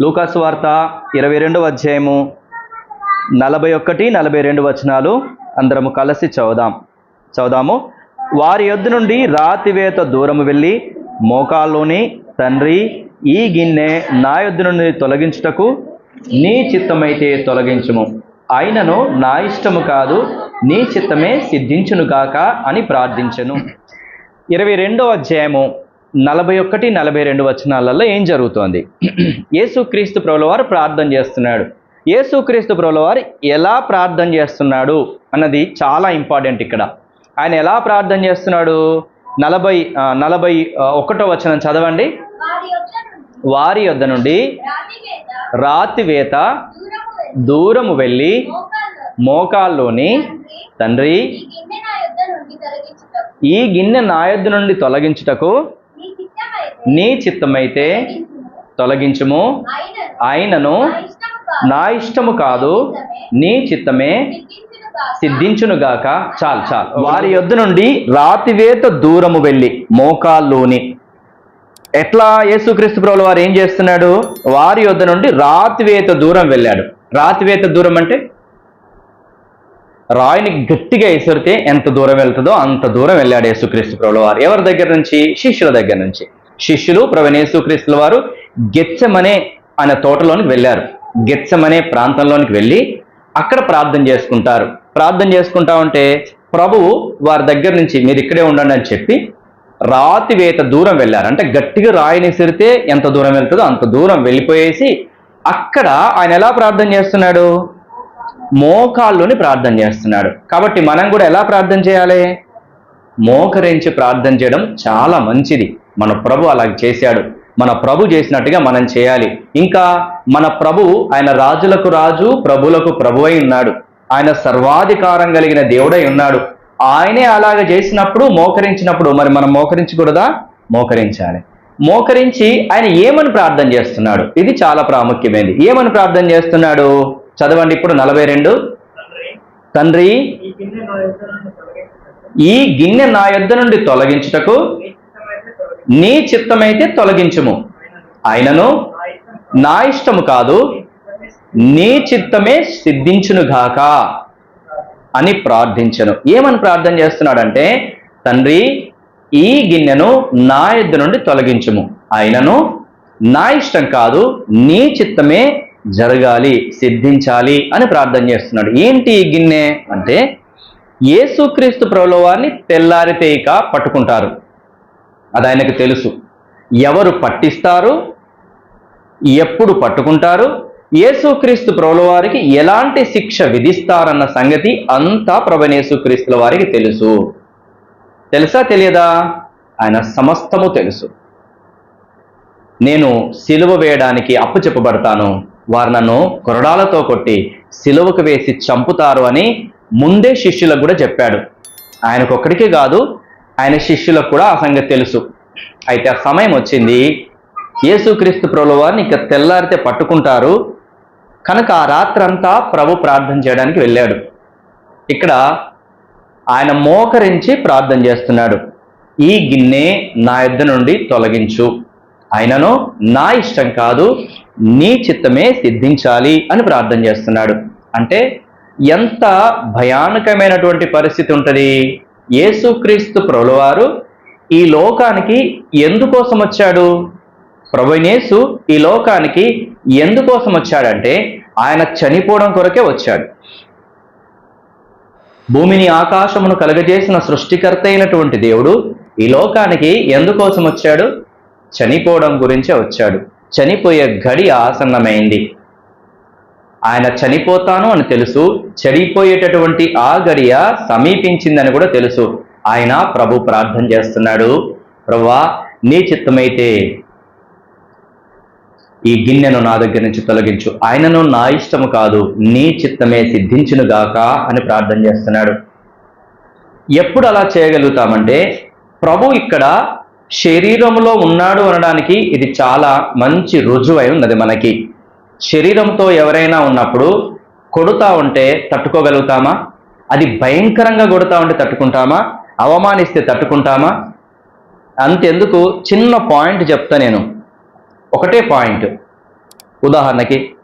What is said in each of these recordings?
లూకాసు వార్త ఇరవై రెండవ అధ్యాయము నలభై ఒకటి నలభై రెండు వచనాలు అందరము కలిసి చదువుదాం. చదుదాము వారి యొద్ద నుండి రాతివేత దూరము వెళ్ళి మోకాల్లోని తండ్రి ఈ గిన్నె నా యొద్దు నుండి తొలగించుటకు నీ చిత్తమైతే తొలగించుము. అయినను నా ఇష్టము కాదు నీ చిత్తమే సిద్ధించునుగాక అని ప్రార్థించెను. ఇరవై రెండో అధ్యాయము నలభై ఒకటి నలభై రెండు వచనాలలో ఏం జరుగుతోంది? యేసుక్రీస్తు ప్రభులవారు ప్రార్థన చేస్తున్నాడు. యేసుక్రీస్తు ప్రభులవారు ఎలా ప్రార్థన చేస్తున్నాడు అన్నది చాలా ఇంపార్టెంట్ ఇక్కడ. ఆయన ఎలా ప్రార్థన చేస్తున్నాడు? నలభై నలభై ఒకటో వచనం చదవండి. వారి యొద్ద నుండి రాతివేత దూరము వెళ్ళి మోకాల్లోని తండ్రి ఈ గిన్నె నా యొద్ద నుండి తొలగించుటకు నీ చిత్తమైతే తొలగించుము. ఆయనను నా ఇష్టము కాదు. నీ చిత్తమే సిద్ధించునుగాక. చాలు చాలు. వారి యొద్ నుండి రాతివేత దూరము వెళ్ళి మోకాల్లోని ఎట్లా యేసుక్రీస్తు ప్రభుల వారు ఏం చేస్తున్నాడు? వారి యొద్ నుండి రాతివేత దూరం వెళ్ళాడు. రాతివేత దూరం అంటే? రాయిని గట్టిగా ఎసురితే ఎంత దూరం వెళ్తుందో అంత దూరం వెళ్ళాడు యేసుక్రీస్తు ప్రభుల వారు. ఎవరి దగ్గర నుంచి? శిష్యుల దగ్గర నుంచి. శిష్యులు ప్రవణేశుక్రీస్తుల వారు గెచ్చమనే అనే తోటలోనికి వెళ్ళారు. గెచ్చమనే ప్రాంతంలోనికి వెళ్ళి అక్కడ ప్రార్థన చేసుకుంటారు. ప్రార్థన చేసుకుంటా ఉంటే ప్రభువు వారి దగ్గర నుంచి మీరు ఇక్కడే ఉండండి అని చెప్పి రాతివేత దూరం వెళ్ళారు. అంటే గట్టిగా రాయిని సిరితే ఎంత దూరం వెళ్తుందో అంత దూరం వెళ్ళిపోయేసి అక్కడ ఆయన ఎలా ప్రార్థన చేస్తున్నాడు? మోకాల్లోని ప్రార్థన చేస్తున్నాడు. కాబట్టి మనం కూడా ఎలా ప్రార్థన చేయాలి? మోకరించి ప్రార్థన చేయడం చాలా మంచిది. మన ప్రభు అలా చేశాడు. మన ప్రభు చేసినట్టుగా మనం చేయాలి. ఇంకా మన ప్రభు ఆయన రాజులకు రాజు ప్రభులకు ప్రభు అయి ఉన్నాడు. ఆయన సర్వాధికారం కలిగిన దేవుడై ఉన్నాడు. ఆయనే అలాగ చేసినప్పుడు మోకరించినప్పుడు మరి మనం మోకరించకూడదా? మోకరించాలి. మోకరించి ఆయన ఏమని ప్రార్థన చేస్తున్నాడు? ఇది చాలా ప్రాముఖ్యమైనది. ఏమని ప్రార్థన చేస్తున్నాడు? చదవండి ఇప్పుడు నలభై రెండు. తండ్రి ఈ గిన్నె నా యొద్ద నుండి తొలగించుటకు నీ చిత్తమైతే తొలగించుము. ఆయనను నా ఇష్టము కాదు నీ చిత్తమే సిద్ధించునుగాక అని ప్రార్థించను. ఏమని ప్రార్థన చేస్తున్నాడంటే తండ్రి ఈ గిన్నెను నా ఇద్దరు నుండి తొలగించుము. ఆయనను నా ఇష్టం కాదు నీ చిత్తమే జరగాలి సిద్ధించాలి అని ప్రార్థన చేస్తున్నాడు. ఏంటి ఈ గిన్నె? అంటే యేసుక్రీస్తు ప్రభుల వారిని తెల్లారితేక పట్టుకుంటారు. అది ఆయనకు తెలుసు. ఎవరు పట్టిస్తారు? ఎప్పుడు పట్టుకుంటారు? యేసుక్రీస్తు ప్రభుల వారికి ఎలాంటి శిక్ష విధిస్తారన్న సంగతి అంతా ప్రభనేసుక్రీస్తుల వారికి తెలుసు. తెలుసా తెలియదా? ఆయన సమస్తము తెలుసు. నేను సిలువ వేయడానికి అప్పు చెప్పబడతాను. వారు నన్ను కొరడాలతో కొట్టి సిలువకు వేసి చంపుతారు అని ముందే శిష్యులకు కూడా చెప్పాడు. ఆయనకొక్కడికే కాదు ఆయన శిష్యులకు కూడా ఆ సంగతి తెలుసు. అయితే ఆ సమయం వచ్చింది. యేసుక్రీస్తు ప్రభువారిని ఇక తెల్లారితే పట్టుకుంటారు. కనుక ఆ రాత్రంతా ప్రభు ప్రార్థన చేయడానికి వెళ్ళాడు. ఇక్కడ ఆయన మోకరించి ప్రార్థన చేస్తున్నాడు. ఈ గిన్నె నా యొద్ద నుండి తొలగించు. ఆయనను నా ఇష్టం కాదు నీ చిత్తమే సిద్ధించాలి అని ప్రార్థన చేస్తున్నాడు. అంటే ఎంత భయానకమైనటువంటి పరిస్థితి ఉంటుంది. యేసుక్రీస్తు ప్రభులవారు ఈ లోకానికి ఎందుకోసం వచ్చాడు? ప్రభునేసు ఈ లోకానికి ఎందుకోసం వచ్చాడంటే ఆయన చనిపోవడం కొరకే వచ్చాడు. భూమిని ఆకాశమును కలగజేసిన సృష్టికర్త అయినటువంటి దేవుడు ఈ లోకానికి ఎందుకోసం వచ్చాడు? చనిపోవడం గురించే వచ్చాడు. చనిపోయే గడి ఆసన్నమైంది. ఆయన చనిపోతాను అని తెలుసు చనిపోయేటటువంటి ఆ గడియ సమీపించిందని కూడా తెలుసు. ఆయన ప్రభు ప్రార్థన చేస్తున్నాడు. ప్రభా నీ చిత్తమైతే ఈ గిన్నెను నా దగ్గర నుంచి తొలగించు. ఆయనను నా ఇష్టము కాదు నీ చిత్తమే సిద్ధించునుగాక అని ప్రార్థన చేస్తున్నాడు. ఎప్పుడు అలా చేయగలుగుతామంటే ప్రభు ఇక్కడ శరీరంలో ఉన్నాడు అనడానికి ఇది చాలా మంచి రుజువై ఉన్నది మనకి. శరీరంతో ఎవరైనా ఉన్నప్పుడు కొడుతా ఉంటే తట్టుకోగలుగుతామా? అది భయంకరంగా కొడుతా ఉంటే తట్టుకుంటామా? అవమానిస్తే తట్టుకుంటామా? అంతెందుకు? చిన్న పాయింట్ చెప్తా నేను. ఒకటే పాయింట్. ఉదాహరణకి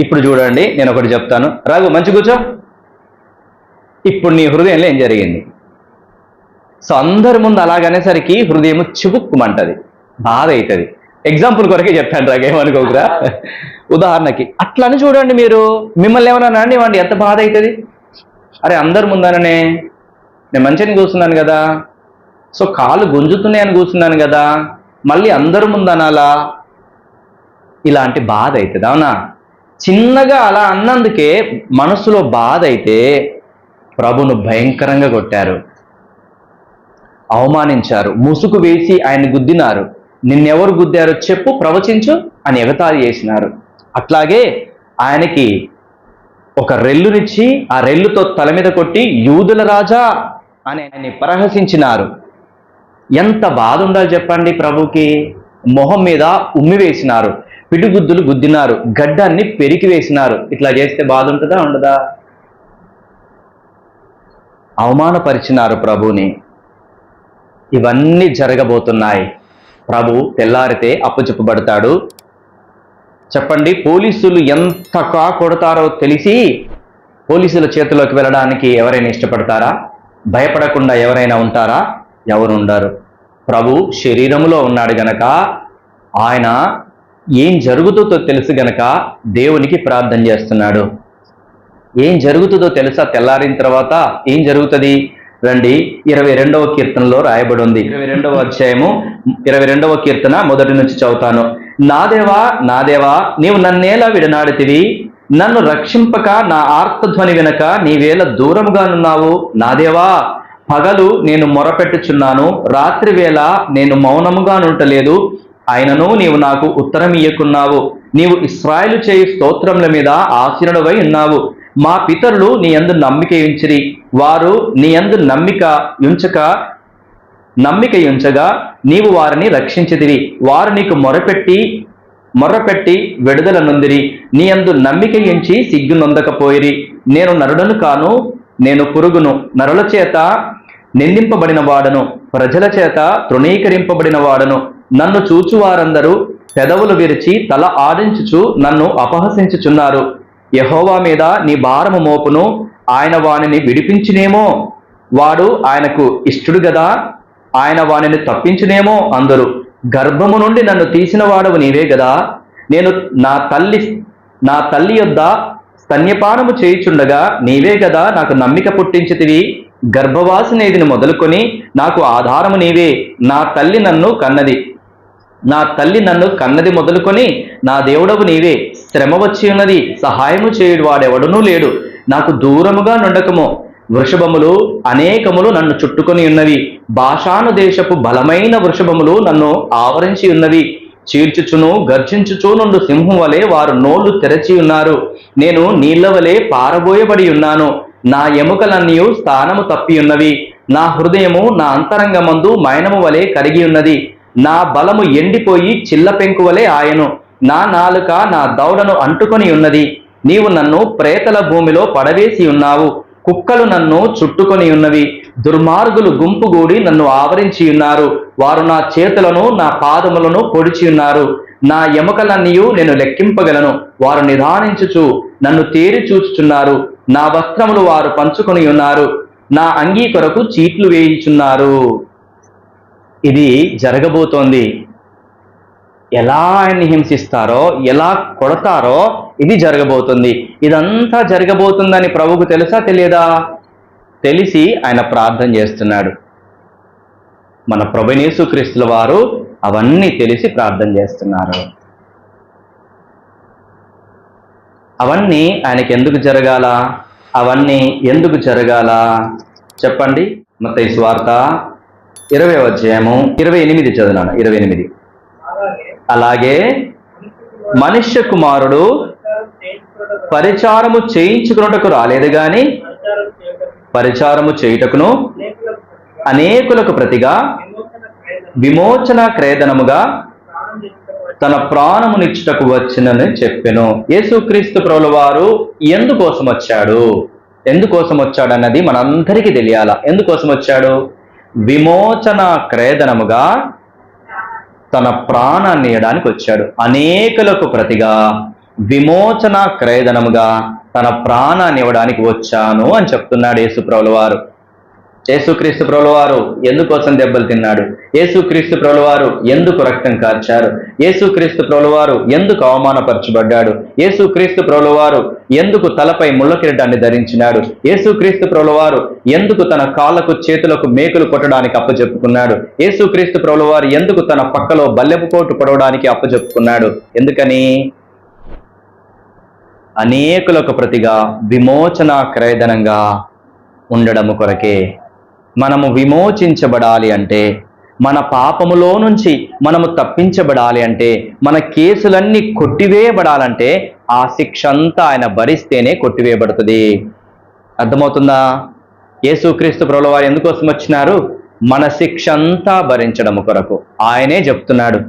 ఇప్పుడు చూడండి నేను ఒకటి చెప్తాను. రాఘు మంచి కూర్చో. ఇప్పుడు నీ హృదయంలో ఏం జరిగింది? సో అందరి ముందు అలాగనేసరికి హృదయం చివుక్కుమంటది బాధ అవుతుంది ఎగ్జాంపుల్ కొరకే చెప్పాను రాగా ఏమనుకోకురా ఉదాహరణకి అట్లని చూడండి మీరు. మిమ్మల్ని ఏమన్నా అండి ఎంత బాధ అవుతుంది? అరే అందరి ముందరనే. నేను మంచిని కూర్చున్నాను కదా. సో కాలు గుంజుతున్నాయని కూర్చున్నాను కదా. మళ్ళీ అందరు ముందనాలా? ఇలాంటి బాధ అవుతుంది అవునా? చిన్నగా అలా అన్నందుకే మనసులో బాధ అయితే ప్రభును భయంకరంగా కొట్టారు. అవమానించారు. ముసుగు వేసి ఆయన గుద్దినారు. నిన్నెవరు గుద్దారో చెప్పు ప్రవచించు అని ఎగతాళి చేసినారు. అట్లాగే ఆయనకి ఒక రెల్లునిచ్చి ఆ రెల్లుతో తల మీద కొట్టి యూదుల రాజా అని ఆయన్ని పరహసించినారు. ఎంత బాధ ఉండాలి చెప్పండి ప్రభుకి? మొహం మీద ఉమ్మి వేసినారు. పిడిగుద్దులు గుద్దినారు. గడ్డాన్ని పెరికి వేసినారు. ఇట్లా చేస్తే బాధ ఉంటుందా ఉండదా? అవమానపరిచినారు ప్రభుని ఇవన్నీ జరగబోతున్నాయి. ప్రభు తెల్లారితే అప్పచెప్పబడతాడు చెప్పండి పోలీసులు ఎంతగా కొడతారో తెలిసి పోలీసుల చేతిలోకి వెళ్ళడానికి ఎవరైనా ఇష్టపడతారా? భయపడకుండా ఎవరైనా ఉంటారా? ఎవరు ఉండరు ప్రభు శరీరంలో ఉన్నాడు గనక ఆయన ఏం జరుగుతుందో తెలుసు గనక దేవునికి ప్రార్థన చేస్తున్నాడు. ఏం జరుగుతుందో తెలుసా? తెల్లారిన తర్వాత ఏం జరుగుతుంది? రండి. ఇరవై రెండవ కీర్తనలో రాయబడి ఉంది. ఇరవై రెండవ అధ్యాయము ఇరవై రెండవ కీర్తన మొదటి నుంచి చదువుతాను. నాదేవా నాదేవా నీవు నన్నేలా విడనాడితివి. నన్ను రక్షింపక నా ఆర్తధ్వని వినక నీవేళ దూరముగానున్నావు. నా దేవా పగలు నేను మొరపెట్టుచున్నాను. రాత్రి వేళ నేను మౌనముగా నుంటలేదు నీవు నాకు ఉత్తరం ఇయ్యకున్నావు నీవు ఇస్రాయలు చేయి స్తోత్రముల మీద ఆశీనుడవై ఉన్నావు. మా పితరులు నీ యందు నమ్మిక ఉంచిరి వారు నీ యందు నమ్మిక ఉంచక నమ్మిక ఉంచగా నీవు వారిని రక్షించితివి. వారు నీకు మొరపెట్టి మొర్రపెట్టి విడుదల నొందిరి. నీ యందు నమ్మిక ఎంచి సిగ్గు నొందకపోయిరి. నేను నరుడను కాను నేను పురుగును. నరుల చేత నిందింపబడిన వాడను ప్రజల చేత తృణీకరింపబడిన వాడను. నన్ను చూచువారందరూ పెదవులు విరిచి తల ఆడించుచు నన్ను అపహసించుచున్నారు. యహోవా మీద నీ భారము మోపును ఆయన వానిని విడిపించినేమో. వాడు ఆయనకు ఇష్టడు గదా ఆయన వానిని తప్పించునేమో అందరు. గర్భము నుండి నన్ను తీసిన వాడవు నీవే గదా. నేను నా తల్లి నా తల్లి యొద్ద స్తన్యపానము చేయుచుండగా నీవే గదా నాకు నమ్మిక పుట్టించితివి. గర్భవాసినేదిని మొదలుకొని నాకు ఆధారము నీవే. నా తల్లి నన్ను కన్నది. నా తల్లి నన్ను కన్నది మొదలుకొని నా దేవుడవు నీవే శ్రమ వచ్చి ఉన్నది సహాయము చేయుడు వాడెవడునూ లేడు. నాకు దూరముగా నుండకము. వృషభములు అనేకములు నన్ను చుట్టుకొని ఉన్నవి. భాషాను దేశపు బలమైన వృషభములు నన్ను ఆవరించి ఉన్నవి. చీల్చుచును గర్జించుచు నుండు సింహం వలె వారు నోళ్ళు తెరచి ఉన్నారు. నేను నీళ్ళ వలె పారబోయబడి ఉన్నాను. నా ఎముకలన్నీ స్థానము తప్పి ఉన్నవి. నా హృదయము నా అంతరంగమందు మైనము వలె కరిగి ఉన్నది. నా బలము ఎండిపోయి చిల్ల పెంకువలే ఆయను. నా నాలుక నా దౌడను అంటుకొని ఉన్నది. నీవు నన్ను ప్రేతల భూమిలో పడవేసి ఉన్నావు. కుక్కలు నన్ను చుట్టుకొని ఉన్నవి. దుర్మార్గులు గుంపుగూడి నన్ను ఆవరించి ఉన్నారు. వారు నా చేతులను నా పాదములను పొడిచి ఉన్నారు. నా ఎముకలన్నీయు నేను లెక్కింపగలను. వారు నిదానించుచు నన్ను తేరి చూచుచున్నారు. నా వస్త్రములు వారు పంచుకొని ఉన్నారు. నా అంగీ కొరకు చీట్లు వేయించున్నారు. ఇది జరగబోతోంది. ఎలా ఆయన్ని హింసిస్తారో ఎలా కొడతారో ఇది జరగబోతుంది. ఇదంతా జరగబోతుందని ప్రభుకు తెలుసా తెలియదా? తెలిసి ఆయన ప్రార్థన చేస్తున్నాడు. మన ప్రభునేసు క్రీస్తుల వారు అవన్నీ తెలిసి ప్రార్థన చేస్తున్నారు. అవన్నీ ఆయనకి ఎందుకు జరగాల? అవన్నీ ఎందుకు జరగాల? చెప్పండి. మత స్వార్త ఇరవై అధ్యాయము ఇరవై ఎనిమిది చదివాను ఇరవై ఎనిమిది. అలాగే మనుష్య కుమారుడు పరిచారము చేయించుకున్నటకు రాలేదు గాని పరిచారము చేయుటకును అనేకులకు ప్రతిగా విమోచన క్రేదనముగా తన ప్రాణమునిచ్చుటకు వచ్చినని చెప్పెను. యేసుక్రీస్తు ప్రభుల వారు ఎందుకోసం వచ్చాడు? ఎందుకోసం వచ్చాడు అన్నది మనందరికీ తెలియాల? ఎందుకోసం వచ్చాడు? విమోచన క్రేదనముగా తన ప్రాణాన్ని ఇవ్వడానికి వచ్చాడు. అనేకులకు ప్రతిగా విమోచన క్రయదనముగా తన ప్రాణాన్ని ఇవ్వడానికి వచ్చాను అని చెప్తున్నాడు యేసుప్రభుల వారు. యేసుక్రీస్తు ప్రభులవారు ఎందుకోసం దెబ్బలు తిన్నాడు? యేసుక్రీస్తు ప్రభుల వారు ఎందుకు రక్తం కార్చారు? యేసుక్రీస్తు ప్రభులవారు ఎందుకు అవమానపరచబడ్డాడు? యేసుక్రీస్తు ప్రభుల వారు ఎందుకు తలపై ముళ్ళ కిరీటాన్ని ధరించినాడు? యేసుక్రీస్తు ప్రభుల వారు ఎందుకు తన కాళ్ళకు చేతులకు మేకులు కొట్టడానికి అప్పచెప్పుకున్నాడు యేసుక్రీస్తు ప్రభులవారు ఎందుకు తన పక్కలో బల్లెపు కోటు పొడవడానికి అప్పచెప్పుకున్నాడు ఎందుకని? అనేకులకు ప్రతిగా విమోచన క్రయధనంగా ఉండడము కొరకే మనము విమోచించబడాలి అంటే మన పాపములో నుంచి మనము తప్పించబడాలి అంటే మన కేసులన్నీ కొట్టివేయబడాలంటే ఆ శిక్ష అంతా ఆయన భరిస్తేనే కొట్టివేయబడుతుంది. అర్థమవుతుందా? యేసుక్రీస్తు ప్రభుల వారు ఎందుకోసం వచ్చినారు? మన శిక్ష అంతా భరించడము కొరకు. ఆయనే చెప్తున్నాడు.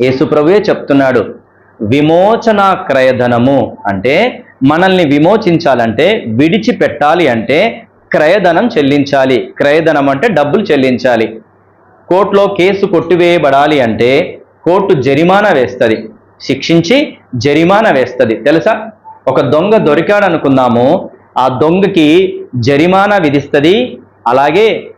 యేసు ప్రభువే చెప్తున్నాడు. విమోచన క్రయధనము అంటే మనల్ని విమోచించాలంటే విడిచిపెట్టాలి అంటే క్రయధనం చెల్లించాలి. క్రయధనం అంటే డబ్బులు చెల్లించాలి. కోర్టులో కేసు కొట్టివేయబడాలి అంటే కోర్టు జరిమానా వేస్తుంది. శిక్షించి జరిమానా వేస్తుంది. తెలుసా? ఒక దొంగ దొరికాడు అనుకుందాము ఆ దొంగకి జరిమానా విధిస్తుంది. అలాగే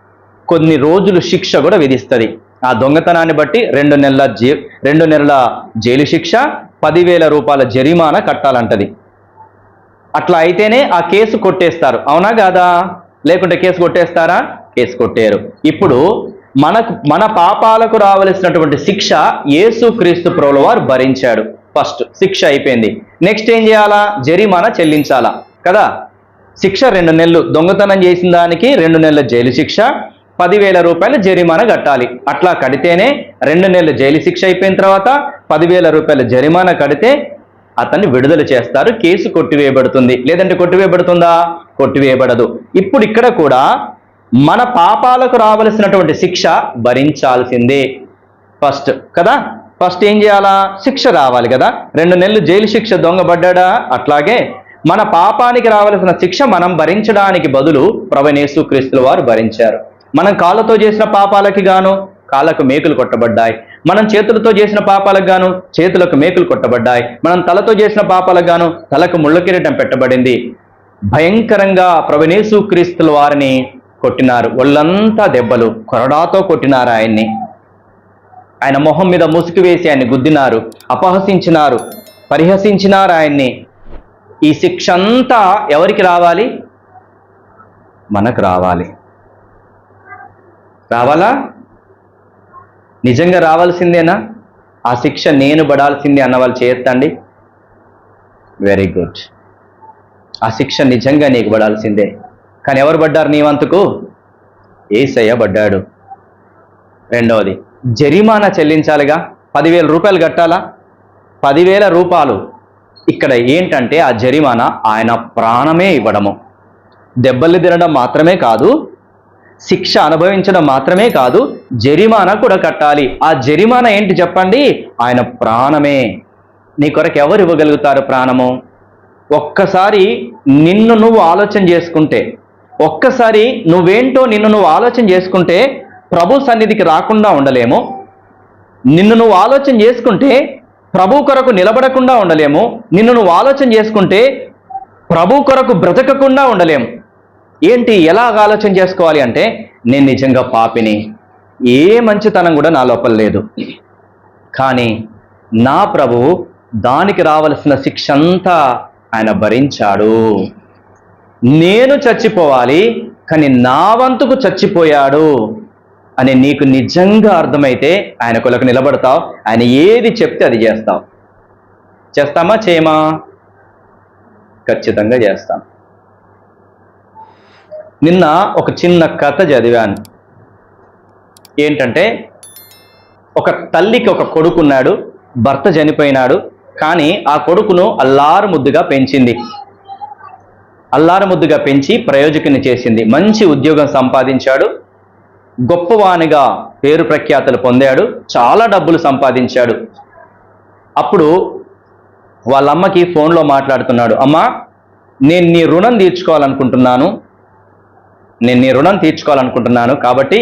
కొన్ని రోజులు శిక్ష కూడా విధిస్తుంది. ఆ దొంగతనాన్ని బట్టి రెండు నెలల జే రెండు నెలల జైలు శిక్ష పదివేల రూపాయల జరిమానా కట్టాలంటది. అట్లా అయితేనే ఆ కేసు కొట్టేస్తారు. అవునా కాదా? లేకుంటే కేసు కొట్టేస్తారా? కేసు కొట్టేరు ఇప్పుడు మనకు మన పాపాలకు రావలసినటువంటి శిక్ష యేసు క్రీస్తు ప్రభుల వారు భరించాడు. ఫస్ట్ శిక్ష అయిపోయింది. నెక్స్ట్ ఏం చేయాలా? జరిమానా చెల్లించాలా? కదా? శిక్ష రెండు నెలలు. దొంగతనం చేసిన దానికి రెండు నెలల జైలు శిక్ష పదివేల రూపాయల జరిమానా కట్టాలి. అట్లా కడితేనే రెండు నెలల జైలు శిక్ష అయిపోయిన తర్వాత పదివేల రూపాయల జరిమానా కడితే అతన్ని విడుదల చేస్తారు కేసు కొట్టివేయబడుతుంది. లేదంటే కొట్టివేయబడుతుందా? కొట్టివేయబడదు. ఇప్పుడు ఇక్కడ కూడా మన పాపాలకు రావలసినటువంటి శిక్ష భరించాల్సిందే. ఫస్ట్ కదా? ఫస్ట్ ఏం చేయాలా? శిక్ష రావాలి కదా? రెండు నెలలు జైలు శిక్ష దొంగబడ్డా అట్లాగే మన పాపానికి రావలసిన శిక్ష మనం భరించడానికి బదులు ప్రవణేశు క్రీస్తుల వారు భరించారు. మనం కాళ్ళతో చేసిన పాపాలకి గాను కాళ్ళకు మేకులు కొట్టబడ్డాయి. మనం చేతులతో చేసిన పాపాలకు గాను చేతులకు మేకులు కొట్టబడ్డాయి. మనం తలతో చేసిన పాపాలకు గాను తలకు ముళ్ళ కిరీటం పెట్టబడింది. భయంకరంగా ప్రవణేశు క్రీస్తుల వారిని కొట్టినారు. ఒళ్ళంతా దెబ్బలు కొరడాతో కొట్టినారు ఆయన్ని. ఆయన మొహం మీద ముసుగు వేసి ఆయన్ని గుద్దినారు. అపహసించినారు. పరిహసించినారు ఆయన్ని. ఈ శిక్ష అంతా ఎవరికి రావాలి? మనకు రావాలి. రావాలా? నిజంగా రావాల్సిందేనా? ఆ శిక్ష నేను పడాల్సిందే అన్న వాళ్ళు చేయొద్దండి. వెరీ గుడ్ ఆ శిక్ష నిజంగా నీకు పడాల్సిందే. కానీ ఎవరు పడ్డారు నీ వంతుకు? ఏసయ్య పడ్డాడు. రెండవది జరిమానా చెల్లించాలిగా? పదివేల రూపాయలు కట్టాలా? పదివేల రూపాయలు. ఇక్కడ ఏంటంటే ఆ జరిమానా ఆయన ప్రాణమే ఇవ్వడము. దెబ్బలు తినడం మాత్రమే కాదు శిక్ష అనుభవించడం మాత్రమే కాదు జరిమానా కూడా కట్టాలి. ఆ జరిమానా ఏంటి చెప్పండి? ఆయన ప్రాణమే. నీ కొరకు ఎవరు ఇవ్వగలుగుతారు ప్రాణము? ఒక్కసారి నిన్ను నువ్వు ఆలోచన చేసుకుంటే ఒక్కసారి నువ్వేంటో నిన్ను నువ్వు ఆలోచన చేసుకుంటే ప్రభు సన్నిధికి రాకుండా ఉండలేము. నిన్ను నువ్వు ఆలోచన చేసుకుంటే ప్రభు కొరకు నిలబడకుండా ఉండలేము. నిన్ను నువ్వు ఆలోచన చేసుకుంటే ప్రభు కొరకు బ్రతకకుండా ఉండలేము. ఏంటి ఎలా ఆలోచన చేసుకోవాలి అంటే నేను నిజంగా పాపిని. ఏ మంచితనం కూడా నా లోపల లేదు. కానీ నా ప్రభువు దానికి రావలసిన శిక్ష అంతా ఆయన భరించాడు. నేను చచ్చిపోవాలి కానీ నా వంతుకు చచ్చిపోయాడు అని నీకు నిజంగా అర్థమైతే ఆయన కొలకు నిలబడతావు ఆయన ఏది చెప్తే అది చేస్తావు. చేస్తామా చేయమా? ఖచ్చితంగా చేస్తాం. నిన్న ఒక చిన్న కథ చదివాను. ఏంటంటే ఒక తల్లికి ఒక కొడుకున్నాడు భర్త చనిపోయినాడు కానీ ఆ కొడుకును అల్లారు ముద్దుగా పెంచింది. అల్లారు ముద్దుగా పెంచి ప్రయోజకుని చేసింది. మంచి ఉద్యోగం సంపాదించాడు గొప్పవానిగా పేరు ప్రఖ్యాతలు పొందాడు చాలా డబ్బులు సంపాదించాడు. అప్పుడు వాళ్ళమ్మకి ఫోన్లో మాట్లాడుతున్నాడు అమ్మా నేను నీ రుణం తీర్చుకోవాలనుకుంటున్నాను నేను నీ రుణం తీర్చుకోవాలనుకుంటున్నాను కాబట్టి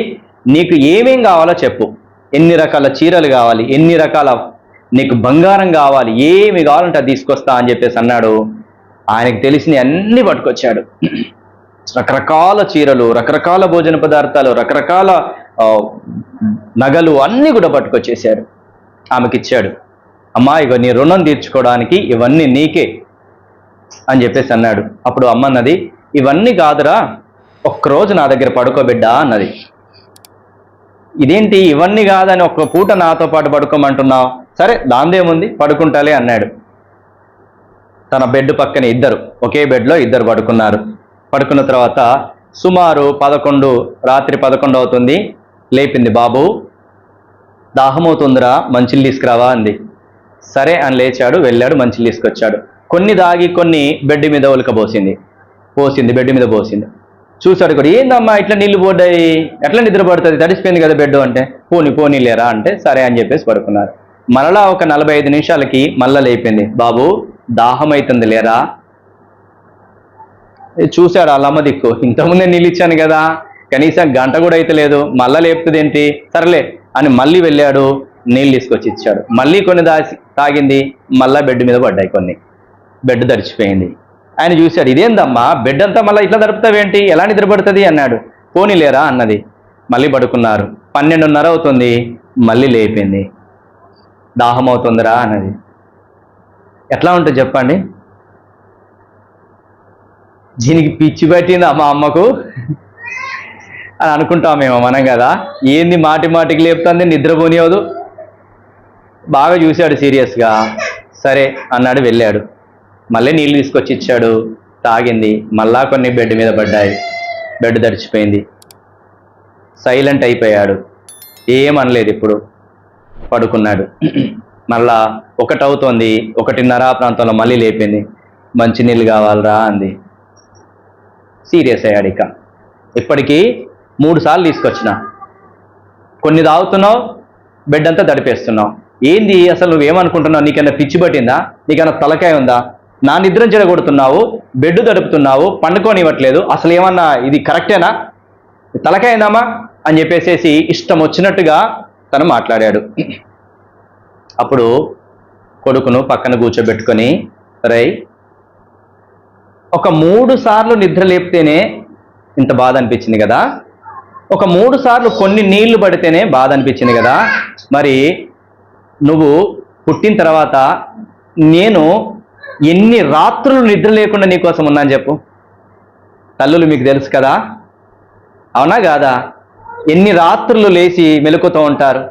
నీకు ఏమేం కావాలో చెప్పు. ఎన్ని రకాల చీరలు కావాలి ఎన్ని రకాల నీకు బంగారం కావాలి ఏమి కావాలంటే అది తీసుకొస్తా అని చెప్పేసి అన్నాడు. ఆయనకు తెలిసిన అన్ని పట్టుకొచ్చాడు. రకరకాల చీరలు రకరకాల భోజన పదార్థాలు రకరకాల నగలు అన్నీ కూడా పట్టుకొచ్చేసాడు ఆమెకి ఇచ్చాడు. అమ్మా ఇక నీ రుణం తీర్చుకోవడానికి ఇవన్నీ నీకే అని చెప్పేసి అన్నాడు. అప్పుడు అమ్మన్నది ఇవన్నీ కాదురా ఒక్కరోజు నా దగ్గర పడుకోబిడ్డా అన్నది. ఇదేంటి ఇవన్నీ కాదని ఒక్క పూట నాతో పాటు పడుకోమంటున్నావు? సరే దాందేముంది పడుకుంటాలే అన్నాడు. తన బెడ్ పక్కన ఇద్దరు ఒకే బెడ్లో ఇద్దరు పడుకున్నారు. పడుకున్న తర్వాత సుమారు పదకొండు రాత్రి పదకొండు అవుతుంది. లేపింది బాబు దాహమవుతుందిరా మంచిలు తీసుకురావా? అంది. సరే అని లేచాడు వెళ్ళాడు మంచిలు తీసుకొచ్చాడు. కొన్ని దాగి కొన్ని బెడ్ మీద ఉలకబోసింది పోసింది బెడ్ మీద పోసింది. చూశాడు కూడా. ఏందమ్మా ఇట్లా నీళ్ళు పోడ్డాయి ఎట్లా నిద్ర పడుతుంది? తడిసిపోయింది కదా బెడ్ అంటే పోని పోనీ లేరా అంటే సరే అని చెప్పేసి పడుకున్నారు. మరలా ఒక నలభై ఐదు నిమిషాలకి మళ్ళా లేపింది. బాబు దాహం అవుతుంది లేరా? చూశాడు అల్లమ్మ దిక్కు. ఇంతకుముందే నీళ్ళు ఇచ్చాను కదా. కనీసం గంట కూడా అయితే లేదు. మళ్ళా లేపుతుంది ఏంటి? సరేలే అని మళ్ళీ వెళ్ళాడు. నీళ్ళు తీసుకొచ్చి ఇచ్చాడు. మళ్ళీ కొన్ని దాసి తాగింది. మళ్ళా బెడ్ మీద పడ్డాయి కొన్ని. బెడ్ తడిచిపోయింది. ఆయన చూశాడు ఇదేందమ్మా? బెడ్ అంతా మళ్ళీ ఇట్లా దడుపుతావేంటి ఎలా నిద్రపడుతుంది? అన్నాడు. పోనీ లేరా? అన్నది. మళ్ళీ పడుకున్నారు. పన్నెండున్నర అవుతుంది. మళ్ళీ లేపింది. దాహం అవుతుందిరా? అన్నది. ఎట్లా ఉంటుంది చెప్పండి? దీనికి పిచ్చి పట్టిందా మా అమ్మకు? అని అనుకుంటామేమో మనం కదా. ఏంది మాటి మాటికి లేపుతుంది? నిద్రపోనివ్వదు బాగా చూశాడు సీరియస్గా. సరే అన్నాడు వెళ్ళాడు. మళ్ళీ నీళ్ళు తీసుకొచ్చి ఇచ్చాడు. తాగింది. మళ్ళా కొన్ని బెడ్ మీద పడ్డాయి. బెడ్ తడిచిపోయింది. సైలెంట్ అయిపోయాడు. ఏమనలేదు ఇప్పుడు. పడుకున్నాడు. మళ్ళా ఒకటవుతోంది ఒకటిన్నర ఆ ప్రాంతంలో మళ్ళీ లేపింది. మంచినీళ్ళు కావాలరా అంది. సీరియస్ అయ్యాడు ఇక. ఇప్పటికీ మూడు సార్లు తీసుకొచ్చిన. కొన్ని తాగుతున్నావు బెడ్ అంతా తడిపేస్తున్నావు. ఏంది? అసలు నువ్వేమనుకుంటున్నావు? నీకైనా పిచ్చి పట్టిందా? నీకైనా తలకాయ ఉందా? నా నిద్ర చెడగొడుతున్నావు బెడ్ తడుపుతున్నావు పండుకోనివ్వట్లేదు. అసలు ఏమన్నా ఇది కరెక్టేనా? తలకాయిందామా అని చెప్పేసేసి ఇష్టం వచ్చినట్టుగా తను మాట్లాడాడు. అప్పుడు కొడుకును పక్కన కూర్చోబెట్టుకొని రై ఒక మూడు సార్లు నిద్ర లేపితేనే ఇంత బాధ అనిపించింది కదా? ఒక మూడు సార్లు కొన్ని నీళ్ళు పడితేనే బాధ అనిపించింది కదా? మరి నువ్వు పుట్టిన తర్వాత నేను ఎన్ని రాత్రులు నిద్ర లేకుండా నీకోసం ఉన్నాను చెప్పు. తల్లులు మీకు తెలుసు కదా. అవునా కాదా? ఎన్ని రాత్రులు లేచి మెలుకుతూ ఉంటారు.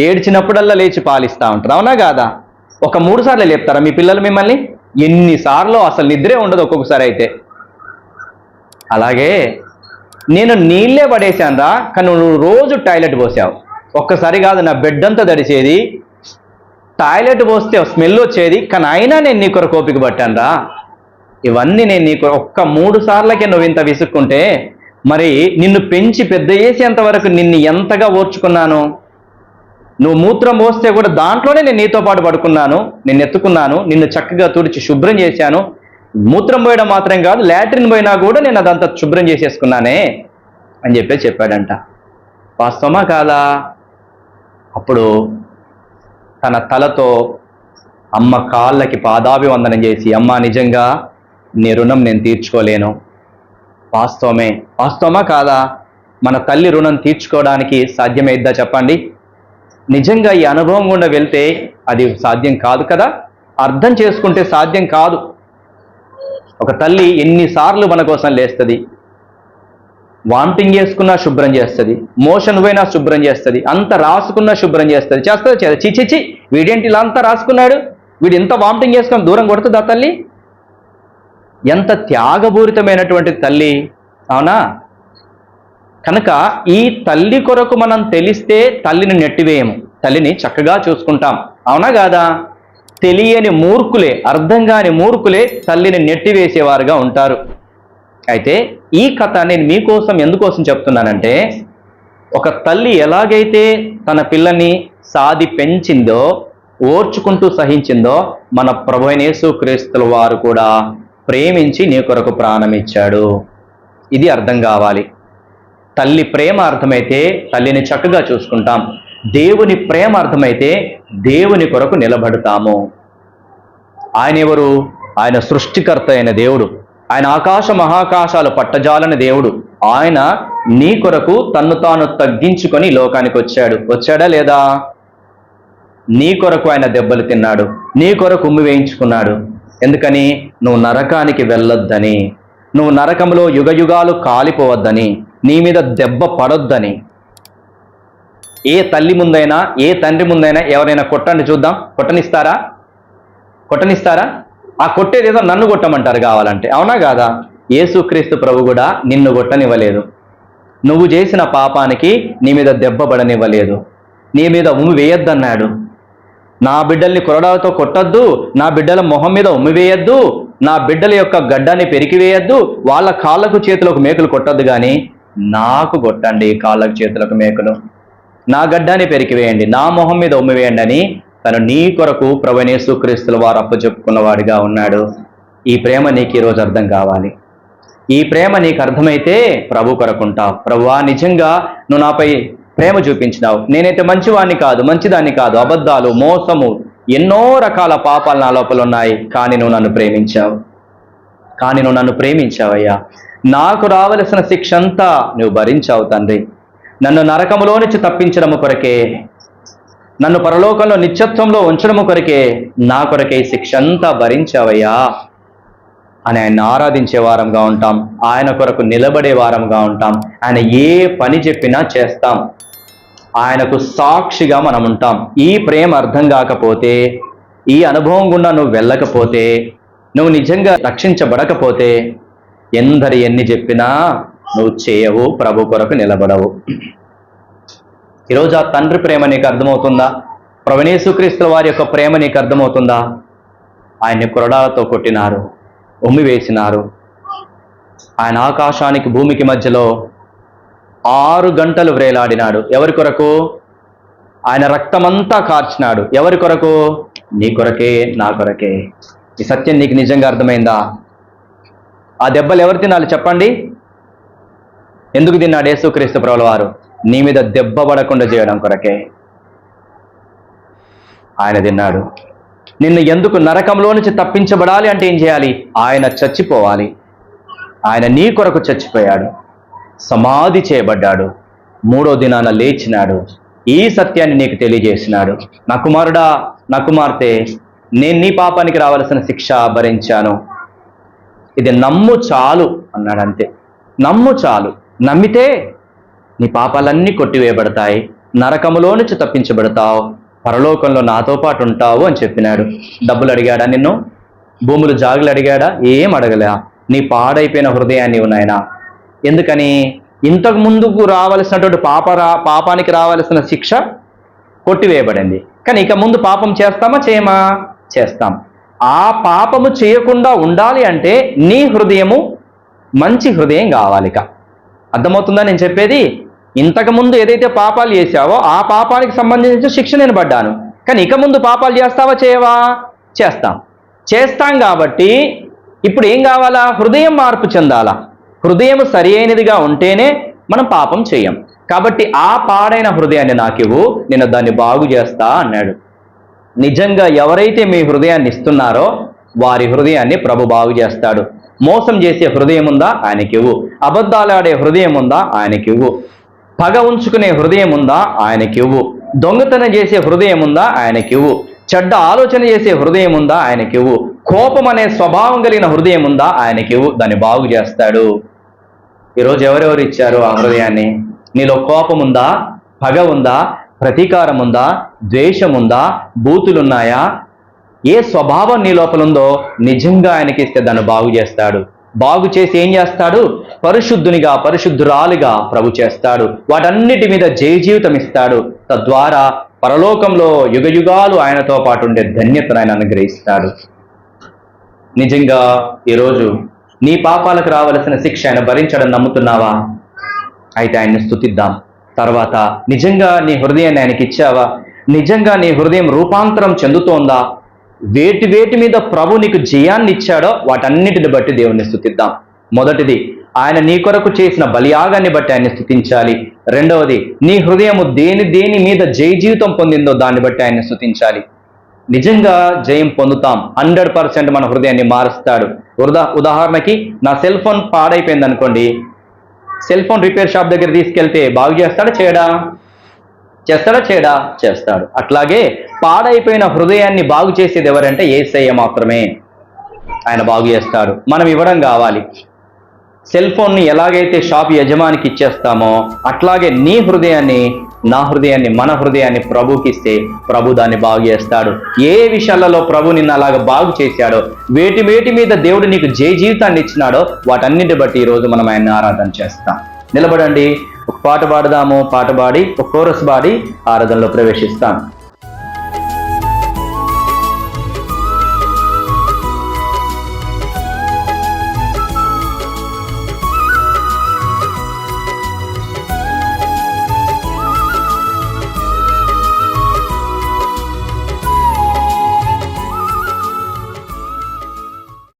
ఏడ్చినప్పుడల్లా లేచి పాలిస్తూ ఉంటారు. అవునా కాదా? ఒక మూడు సార్లు లేపుతారా మీ పిల్లలు మిమ్మల్ని? ఎన్నిసార్లు అసలు నిద్రే ఉండదు ఒక్కొక్కసారి అయితే. అలాగే నేను నీళ్ళే పడేశానురా కానీ నువ్వు రోజు టాయిలెట్ పోసావు. ఒక్కసారి కాదు నా బెడ్ అంతా తడిసేది టాయిలెట్ పోస్తే స్మెల్ వచ్చేది కానీ అయినా నేను నీ కొరకు ఓపిక పట్టానురా ఇవన్నీ నేను నీకు ఒక్క మూడు సార్లకే నువ్వు ఇంత విసుక్కుంటే మరి నిన్ను పెంచి పెద్ద చేసేంత వరకు నిన్ను ఎంతగా ఓర్చుకున్నాను? నువ్వు మూత్రం పోస్తే కూడా దాంట్లోనే నేను నీతో పాటు పడుకున్నాను నిన్ను ఎత్తుకున్నాను నిన్ను చక్కగా తుడిచి శుభ్రం చేశాను. మూత్రం పోయడం మాత్రం కాదు లాట్రిన్ పోయినా కూడా నేను అదంతా శుభ్రం చేసేసుకున్నానే అని చెప్పి చెప్పాడంట. వాస్తవమా కాదా? అప్పుడు తన తలతో అమ్మ కాళ్ళకి పాదాభివందనం చేసి అమ్మ నిజంగా నీ రుణం నేను తీర్చుకోలేను. వాస్తవమే. వాస్తవమా కాదా? మన తల్లి రుణం తీర్చుకోవడానికి సాధ్యమైద్దా చెప్పండి. నిజంగా ఈ అనుభవం గుండా వెళ్తే అది సాధ్యం కాదు కదా? అర్థం చేసుకుంటే సాధ్యం కాదు. ఒక తల్లి ఎన్నిసార్లు మన కోసం లేస్తుంది? వామిటింగ్ చేసుకున్నా శుభ్రం చేస్తుంది మోషన్ పోయినా శుభ్రం చేస్తుంది అంత రాసుకున్నా శుభ్రం చేస్తుంది. చేస్తుంది చేస్తుంది. చిచిచి వీడేంటి ఇలా అంతా రాసుకున్నాడు? వీడు ఎంత వామిటింగ్ చేసుకుని దూరం కొడుతుందా తల్లి? ఎంత త్యాగపూరితమైనటువంటి తల్లి అవునా? కనుక ఈ తల్లి కొరకు మనం తెలిస్తే తల్లిని నెట్టివేయము. తల్లిని చక్కగా చూసుకుంటాం. అవునా కాదా? తెలియని మూర్ఖులే అర్థం కాని మూర్ఖులే తల్లిని నెట్టివేసేవారుగా ఉంటారు. అయితే ఈ కథ నేను మీకోసం ఎందుకోసం చెప్తున్నానంటే ఒక తల్లి ఎలాగైతే తన పిల్లని సాది పెంచిందో ఓర్చుకుంటూ సహించిందో మన ప్రభునేసు క్రీస్తుల వారు కూడా ప్రేమించి నీ కొరకు ప్రాణం ఇచ్చాడు ఇది అర్థం కావాలి. తల్లి ప్రేమ అర్థమైతే తల్లిని చక్కగా చూసుకుంటాం. దేవుని ప్రేమ అర్థమైతే దేవుని కొరకు నిలబడతాము. ఆయన ఎవరు? ఆయన సృష్టికర్త అయిన దేవుడు. ఆయన ఆకాశ మహాకాశాలు పట్టజాలని దేవుడు. ఆయన నీ కొరకు తన్ను తాను తగ్గించుకొని లోకానికి వచ్చాడు. వచ్చాడా లేదా? నీ కొరకు ఆయన దెబ్బలు తిన్నాడు. నీ కొరకు ఉమ్మి వేయించుకున్నాడు. ఎందుకని? నువ్వు నరకానికి వెళ్ళొద్దని. నువ్వు నరకంలో యుగయుగాలు కాలిపోవద్దని. నీ మీద దెబ్బ పడొద్దని. ఏ తల్లి ముందైనా ఏ తండ్రి ముందైనా ఎవరైనా కొట్టండి చూద్దాం. కొట్టనిస్తారా? కొట్టనిస్తారా? ఆ కొట్టేది ఏదో నన్ను కొట్టమంటారు కావాలంటే. అవునా కాదా? యేసుక్రీస్తు ప్రభు కూడా నిన్ను కొట్టనివ్వలేదు. నువ్వు చేసిన పాపానికి నీ మీద దెబ్బ పడనివ్వలేదు. నీ మీద ఉమ్మి వేయొద్దన్నాడు. నా బిడ్డల్ని కొరడాలతో కొట్టద్దు నా బిడ్డల మొహం మీద ఉమ్మి వేయద్దు నా బిడ్డల యొక్క గడ్డాన్ని పెరికివేయద్దు వాళ్ళ కాళ్ళకు చేతులకు మేకులు కొట్టద్దు కానీ నాకు కొట్టండి కాళ్ళకు చేతులకు మేకులు. నా గడ్డాన్ని పెరికివేయండి నా మొహం మీద ఉమ్మి వేయండి అని తను నీ కొరకు ప్రవణేశు క్రీస్తుల వారు అప్పచెప్పుకున్నవాడిగా ఉన్నాడు. ఈ ప్రేమ నీకు ఈరోజు అర్థం కావాలి. ఈ ప్రేమ నీకు అర్థమైతే ప్రభు కొరకుంటావు ప్రభువా నిజంగా నువ్వు నాపై ప్రేమ చూపించినావు. నేనైతే మంచివాణ్ణి కాదు మంచిదాన్ని కాదు అబద్ధాలు మోసము ఎన్నో రకాల పాపాలు నా లోపల ఉన్నాయి. కానీ నువ్వు నన్ను ప్రేమించావు. కానీ నువ్వు నన్ను ప్రేమించావయ్యా. నాకు రావలసిన శిక్ష అంతా నువ్వు భరించావు తండ్రి. నన్ను నరకములో నుంచి తప్పించడము కొరకే నన్ను పరలోకంలో నిత్యత్వంలో ఉంచడం కొరకే నా కొరకే శిక్షంతా భరించావయ్యా అని ఆయన ఆరాధించే వారంగా ఉంటాం. ఆయన కొరకు నిలబడే వారంగా ఉంటాం. ఆయన ఏ పని చెప్పినా చేస్తాం. ఆయనకు సాక్షిగా మనం ఉంటాం. ఈ ప్రేమ అర్థం కాకపోతే ఈ అనుభవం గుండా నువ్వు వెళ్ళకపోతే నువ్వు నిజంగా రక్షించబడకపోతే ఎందరు ఎన్ని చెప్పినా నువ్వు చేయవు ప్రభు కొరకు నిలబడవు. ఈరోజు ఆ తండ్రి ప్రేమ నీకు అర్థమవుతుందా? ప్రవణేశుక్రీస్తుల వారి యొక్క ప్రేమ నీకు అర్థమవుతుందా? ఆయన్ని కొరడాలతో కొట్టినారు ఉమ్మి వేసినారు. ఆయన ఆకాశానికి భూమికి మధ్యలో ఆరు గంటలు వ్రేలాడినాడు ఎవరి కొరకు? ఆయన రక్తమంతా కార్చినాడు. ఎవరి కొరకు? నీ కొరకే నా కొరకే. ఈ సత్యం నీకు నిజంగా అర్థమైందా? ఆ దెబ్బలు ఎవరు తినాలి చెప్పండి? ఎందుకు తిన్నాడు యేసుక్రీస్తు ప్రభుల వారు? నీ మీద దెబ్బ పడకుండా చేయడం కొరకే. ఆయన తిన్నాడు. నిన్ను ఎందుకు నరకంలో నుంచి తప్పించబడాలి అంటే ఏం చేయాలి? ఆయన చచ్చిపోవాలి. ఆయన నీ కొరకు చచ్చిపోయాడు. సమాధి చేయబడ్డాడు. మూడో దినాన లేచినాడు. ఈ సత్యాన్ని నీకు తెలియజేసినాడు. నా కుమారుడా నా కుమార్తె నేను నీ పాపానికి రావలసిన శిక్ష భరించాను. ఇది నమ్ము చాలు అన్నాడు అంతే. నమ్ము చాలు. నమ్మితే నీ పాపాలన్నీ కొట్టివేయబడతాయి. నరకములో నుంచి తప్పించబడతావు. పరలోకంలో నాతో పాటు ఉంటావు అని చెప్పినాడు. డబ్బులు అడిగాడా నిన్ను? భూములు జాగులు అడిగాడా ఏం అడగలే. నీ పాడైపోయిన హృదయాన్ని ఉన్నాయన ఎందుకని? ఇంతకు ముందుకు రావలసినటువంటి పాప రా పాపానికి రావలసిన శిక్ష కొట్టివేయబడింది. కానీ ఇక ముందు పాపం చేస్తామా? చేయమా? చేస్తాం. ఆ పాపము చేయకుండా ఉండాలి అంటే నీ హృదయము మంచి హృదయం కావాలి ఇక. అర్థమవుతుందా? నేను చెప్పేది ఇంతకు ముందు ఏదైతే పాపాలు చేశావో ఆ పాపానికి సంబంధించిన శిక్ష నేను పడ్డాను. కానీ ఇక ముందు పాపాలు చేస్తావా చేయవా? చేస్తాం. చేస్తాం కాబట్టి ఇప్పుడు ఏం కావాలా? హృదయం మార్పు చెందాలా? హృదయం సరి అయినదిగా ఉంటేనే మనం పాపం చేయం. కాబట్టి ఆ పాడైన హృదయాన్ని నాకివ్వు నేను దాన్ని బాగు చేస్తా అన్నాడు. నిజంగా ఎవరైతే మీ హృదయాన్ని ఇస్తున్నారో వారి హృదయాన్ని ప్రభు బాగు చేస్తాడు. మోసం చేసే హృదయం ఉందా ఆయనకివ్వు. అబద్ధాలాడే హృదయం ఉందా ఆయనకివ్వు. పగ ఉంచుకునే హృదయం ఉందా ఆయనకివ్వు. దొంగతనం చేసే హృదయం ఉందా ఆయనకివ్వు. చెడ్డ ఆలోచన చేసే హృదయం ఉందా ఆయనకివ్వు. కోపం అనే స్వభావం కలిగిన హృదయం ఉందా ఆయనకివ్వు. దాన్ని బాగు చేస్తాడు. ఈరోజు ఎవరెవరు ఇచ్చారు ఆ హృదయాన్ని? నీలో కోపం ఉందా పగ ఉందా? ప్రతీకారం ఉందా ద్వేషం ఉందా బూతులున్నాయా? ఏ స్వభావం నీ లోపల ఉందో నిజంగా ఆయనకి ఇస్తే దాన్ని బాగు చేస్తాడు. బాగు చేసి ఏం చేస్తాడు? పరిశుద్ధునిగా పరిశుద్ధురాలిగా ప్రభు చేస్తాడు. వాటన్నిటి మీద జయ జీవితం ఇస్తాడు. తద్వారా పరలోకంలో యుగ యుగాలు ఆయనతో పాటు ఉండే ధన్యతను ఆయన అనుగ్రహిస్తాడు. నిజంగా ఈరోజు నీ పాపాలకు రావలసిన శిక్ష ఆయన భరించడం నమ్ముతున్నావా? అయితే ఆయన్ని స్తుతిద్దాం. తర్వాత నిజంగా నీ హృదయాన్ని ఆయనకి ఇచ్చావా నిజంగా నీ హృదయం రూపాంతరం చెందుతోందా? వేటి వేటి మీద ప్రభు నీకు జయాన్ని ఇచ్చాడో వాటన్నిటిని బట్టి దేవుణ్ణి స్థుతిద్దాం. మొదటిది ఆయన నీ కొరకు చేసిన బలియాగాన్ని బట్టి ఆయన్ని స్థుతించాలి. రెండవది నీ హృదయము దేని దేని మీద జయ జీవితం పొందిందో దాన్ని బట్టి ఆయన్ని స్థుతించాలి. నిజంగా జయం పొందుతాం. హండ్రెడ్ పర్సెంట్ మన హృదయాన్ని మారుస్తాడు. ఉదా ఉదాహరణకి నా సెల్ ఫోన్ పాడైపోయింది అనుకోండి సెల్ ఫోన్ రిపేర్ షాప్ దగ్గర తీసుకెళ్తే బాగు చేస్తాడా చేయడా? చేస్తాడా? చేయడా? చేస్తాడు. అట్లాగే పాడైపోయిన హృదయాన్ని బాగు చేసేది ఎవరంటే ఏసయ్య మాత్రమే. ఆయన బాగు చేస్తాడు. మనం ఇవ్వడం కావాలి. సెల్ ఫోన్ని ఎలాగైతే షాప్ యజమానికి ఇచ్చేస్తామో అట్లాగే నీ హృదయాన్ని నా హృదయాన్ని మన హృదయాన్ని ప్రభుకి ఇస్తే ప్రభు దాన్ని బాగు చేస్తాడు. ఏ విషయాలలో ప్రభు నిన్ను అలాగ బాగు చేశాడో వేటి వేటి మీద దేవుడు నీకు జయ జీవితాన్ని ఇచ్చినాడో వాటన్నిటి బట్టి ఈ రోజు మనం ఆయన్ని ఆరాధన చేస్తాం. నిలబడండి. పాట పాడదాము పాట పాడి ఒక కోరస్ పాడి ఆరాధనలో ప్రవేశిస్తాం.